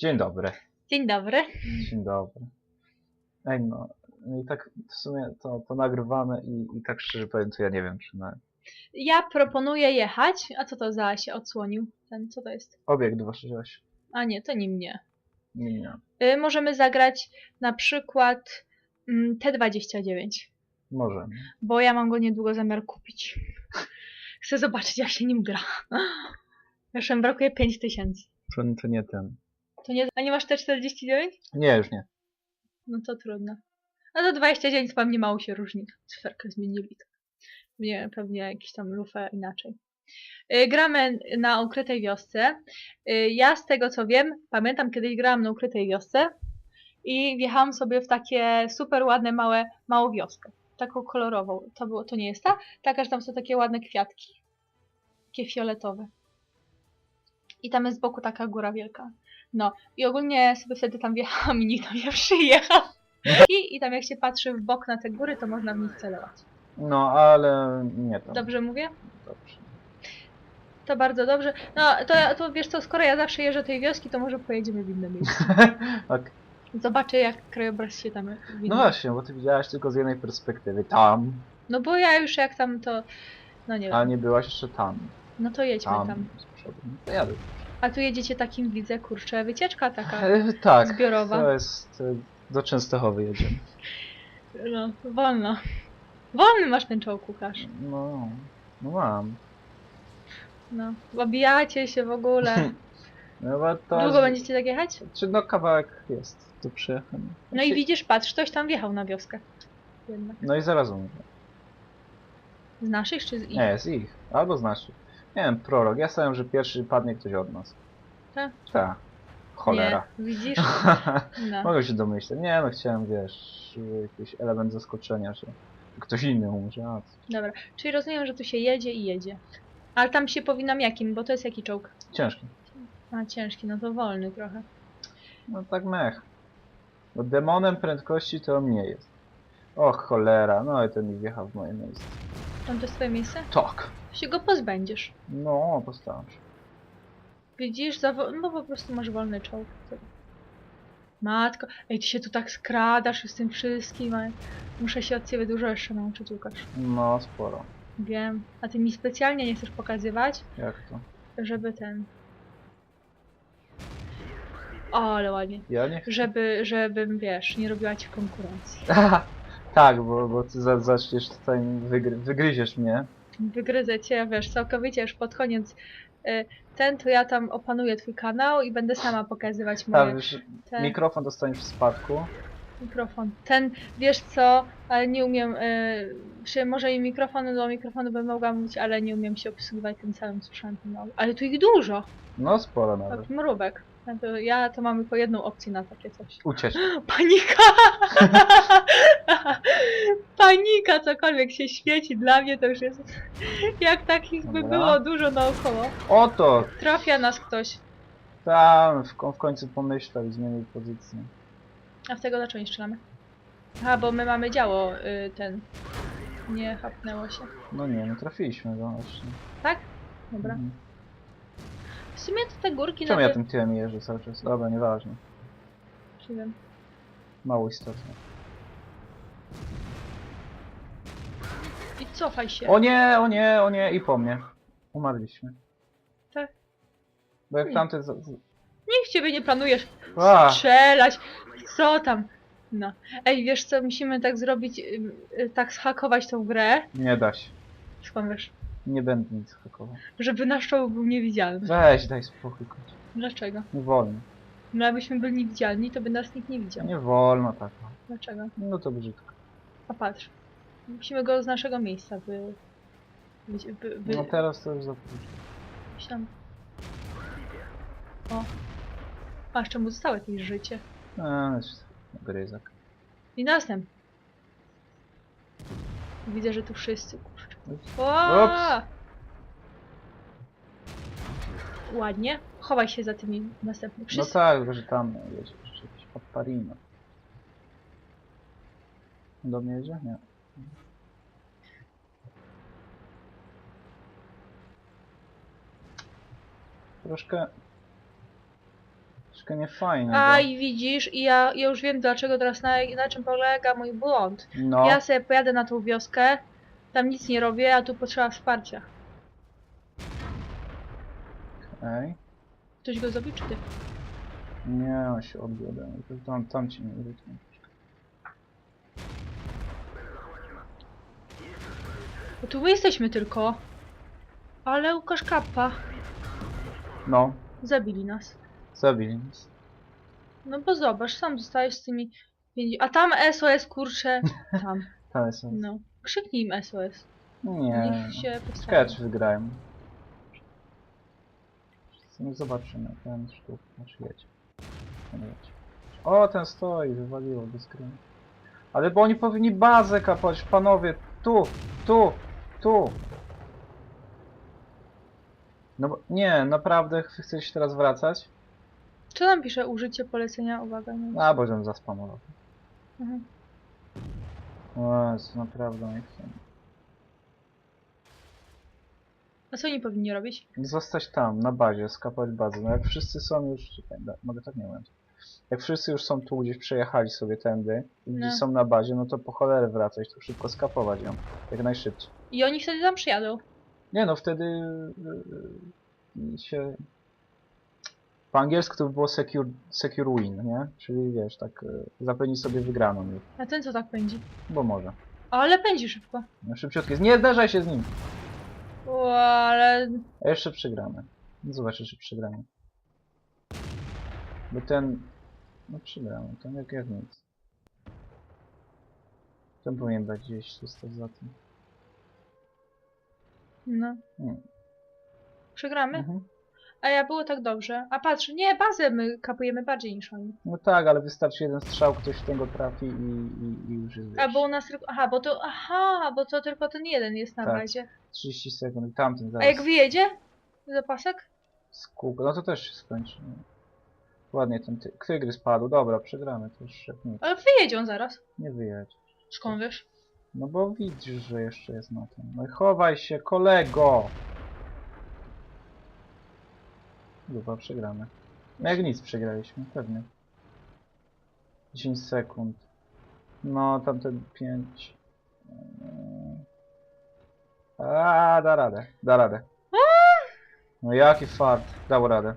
Dzień dobry. Dzień dobry. Dzień dobry. Ej no, no i tak w sumie to, to nagrywamy i, i tak szczerze powiem, to ja nie wiem, czy na Ja proponuję jechać. A co to za się odsłonił? Ten, co to jest? obiekt 268. A nie, to nie mnie. Nie, nie. Y, możemy zagrać na przykład mm, T29, Może. bo ja mam go niedługo zamiar kupić. Chcę zobaczyć, jak się nim gra. Jeszcze brakuje 5000. To, to nie ten. To nie, a nie masz T49? Nie, już nie. No to trudno. A to 29 pewnie mało się różni. Cyferkę zmienili. Nie, pewnie jakiś tam lufę inaczej. Y, Gramy na ukrytej wiosce. Y, Ja z tego co wiem, pamiętam kiedyś grałam na ukrytej wiosce i wjechałam sobie w takie super ładne małe, małą wioskę. Taką kolorową. To, było, to nie jest ta? Taka, że tam są takie ładne kwiatki. Takie fioletowe. I tam jest z boku taka góra wielka. No i ogólnie sobie wtedy tam wjechałam i nikt tam nie przyjechał. I, I tam jak się patrzy w bok na te góry, to można w nich celować. No, ale nie to. Dobrze mówię? Dobrze. To bardzo dobrze. No to, to wiesz co, skoro ja zawsze jeżdżę tej wioski, to może pojedziemy w inne miejsce. Ok. Zobaczę jak krajobraz się tam No winny. właśnie, bo ty widziałaś tylko z jednej perspektywy. Tam, No bo ja już jak tam to... No nie a wiem. nie byłaś jeszcze tam. No to jedźmy Tam, tam. z przodu. No to jadę. A tu jedziecie takim, widzę, kurczę, wycieczka taka E, tak, zbiorowa. to jest... e, Do Częstochowy jedziemy. No, wolno. Wolny masz ten czołg, Łukasz. No, no mam. No, obijacie się w ogóle. No bo to... Długo będziecie tak jechać? Czy no kawałek jest do przyjechania. No i widzisz, patrz, ktoś tam wjechał na wioskę. Jednak. No i zaraz umrę. Z naszych czy z ich? Nie, z ich. Albo z naszych. Nie wiem, prorok. Ja stawiam, że pierwszy padnie ktoś od nas. Tak? Tak. Cholera. Nie, widzisz? No. Mogę się domyśleć. Nie no, chciałem, wiesz, jakiś element zaskoczenia, że ktoś inny umrze. A, co? Dobra, czyli rozumiem, że tu się jedzie i jedzie. Ale tam się powinnam jakim, bo to jest jaki czołg? ciężki. A, ciężki, no to wolny trochę. No tak mech. Bo demonem prędkości to mnie jest. Och, cholera. No i ten mi wjechał w moje miejsce. Tam to jest twoje miejsce? Tak. Się go pozbędziesz. No, postaram się. Widzisz, za wo- no po prostu masz wolny czołg. Matko, ej, ty się tu tak skradasz z tym wszystkim, a muszę się od ciebie dużo jeszcze nauczyć, Łukasz. No, sporo. Wiem. A ty mi specjalnie nie chcesz pokazywać, Jak to? żeby ten... O, ale ładnie. Ja nie chcę. Żeby, żebym, wiesz, nie robiła ci konkurencji. tak, bo, bo ty za, zaczniesz tutaj, wygry, wygryziesz mnie. Wygryzę cię, wiesz, całkowicie już pod koniec. y, Ten, to ja tam opanuję twój kanał i będę sama pokazywać moje Tak, wiesz, te, mikrofon dostaniesz w spadku. mikrofon. Ten, wiesz co, ale nie umiem, y, czy może i mikrofon do mikrofonu bym mogła mówić, ale nie umiem się obsługiwać tym całym sprzętem. No, ale tu ich dużo, No, sporo nawet. tak mrówek. Ja to, ja to mamy po jedną opcję na takie coś. Uciecz. Panika! Panika, cokolwiek się świeci dla mnie to już jest. Jak takich by Dobra. było dużo naokoło. Oto! Trafia nas ktoś. Tam w, ko- w końcu pomyślał i zmienił pozycję. A w tego dlaczego nie strzelamy? A, bo my mamy działo y, ten. Nie chapnęło się. No nie, no trafiliśmy go właśnie. Tak? Dobra. Mhm. W sumie to te górki Czemu ja tym tyłem jeżdżę cały czas? Dobra, nieważne. Nie wiem. Mało istotne. I cofaj się. O nie, o nie, o nie i po mnie. Umarliśmy. Tak. Bo jak Nie. tamte... za- za- Niech ciebie nie planujesz A, strzelać. Co tam? No. Ej, wiesz co, musimy tak zrobić, y, y, tak zhakować tą grę. nie da się. Skąd wiesz? Nie będę nic hakował. Żeby nasz czołg był niewidzialny. Weź, daj spokój. kocie. Dlaczego? Nie wolno. No jakbyśmy byli niewidzialni, to by nas nikt nie widział. Nie wolno tak. no. Dlaczego? No to brzydko. A patrz. Musimy go z naszego miejsca wy... wy, wy, wy No teraz to już za późno. tam. O. A jeszcze mu zostało jakieś życie. A, jest gryzak. I następ. Widzę, że tu wszyscy kurczę. Ups. O! Ładnie. Chowaj się za tymi następnymi. No Wszyscy. tak, że tam jedzie jeszcze jakiś paparino. Do mnie jedzie? Nie. Troszkę... Troszkę nie fajnie. A i widzisz, i ja, ja już wiem dlaczego teraz na, na czym polega mój błąd. No, Ja sobie pojadę na tą wioskę, tam nic nie robię, a tu potrzeba wsparcia. okej. Ktoś go zabił czy ty? Nie, on się. To Tam, tam ci nie wytnę. Bo tu my jesteśmy tylko. Ale Łukasz Kappa. No, Zabili nas. zabili nas. No bo zobacz, sam zostajesz z tymi... pięć- A tam SOS, kurczę. Tam, Tam jest. no. Krzyknij im SOS. Nie. Niech się. Sketch wygrają. No zobaczymy, ten sztuk, znaczy jedź. Ten jedź. O, ten stoi, wywaliło do screen. Ale bo oni powinni bazę kapać, panowie, tu, tu, tu. No bo, nie, naprawdę ch- chcesz teraz wracać? Co tam pisze? Użycie polecenia, uwaga. Nie. A, bo żem zaspamował. Mhm. O Jezu, naprawdę nie chcę. A co oni powinni robić? Zostać tam, na bazie, skapać bazę. No jak wszyscy są już... Czekaj, da, mogę tak nie mówić. Jak wszyscy już są tu, gdzieś przejechali sobie tędy i gdzieś No. są na bazie, no to po cholerę wracać, to szybko skapować ją. Jak najszybciej. I oni wtedy tam przyjadą. Nie no, wtedy yy, się... Po angielsku to by było secure, secure win, nie? Czyli wiesz, tak yy, zapewni sobie wygraną już, A ten co tak pędzi? bo może. Ale pędzi szybko. No szybciutkie, nie zderzaj się z nim! O, ale... A jeszcze przegramy. Zobaczysz, czy przegramy. Bo ten... No przegramy, ten jak jak nic. Ten powinien dać gdzieś zostać za tym. No. Hmm. Przegramy? Mhm. A ja było tak dobrze. A patrz, nie, bazę my kapujemy bardziej niż oni. No tak, ale wystarczy jeden strzał, ktoś w tego trafi i, i, i już jest A bo u nas tylko... Aha, bo to... Aha, bo to tylko ten jeden jest na Tak. bazie. 30 sekund i tamten A zaraz jak wyjedzie? Zapasek? kółka. No to też się skończy. no. Ładnie ten ty tygrys padł. Dobra, przegramy, to już. Ale wyjedzie on zaraz. Nie wyjedź. Skąd wiesz? No bo widzisz, że jeszcze jest na tym. No i chowaj się, kolego! Chyba przegramy. No jak nic przegraliśmy, pewnie. 10 sekund. No, tamten 5. A, da radę, da radę. No jaki fart, dał radę.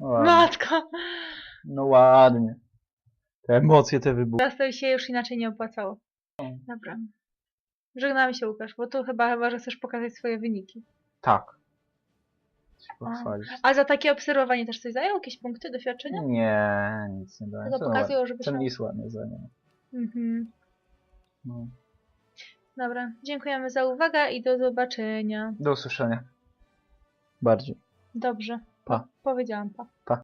No ładnie. Matka! No ładnie. Te emocje te wybuchły. Teraz to się już inaczej nie opłacało. Dobra. Żegnamy się Łukasz, bo tu chyba, chyba, że chcesz pokazać swoje wyniki. Tak. Pochwalić. A za takie obserwowanie też coś zajął? Jakieś punkty doświadczenia? Nie, nic nie dałem. Co pokazują, żeby Ten się... lis ładnie zajął. Mhm. No. Dobra, dziękujemy za uwagę i do zobaczenia. Do usłyszenia. Bardziej. Dobrze. Pa. Powiedziałam pa. Pa.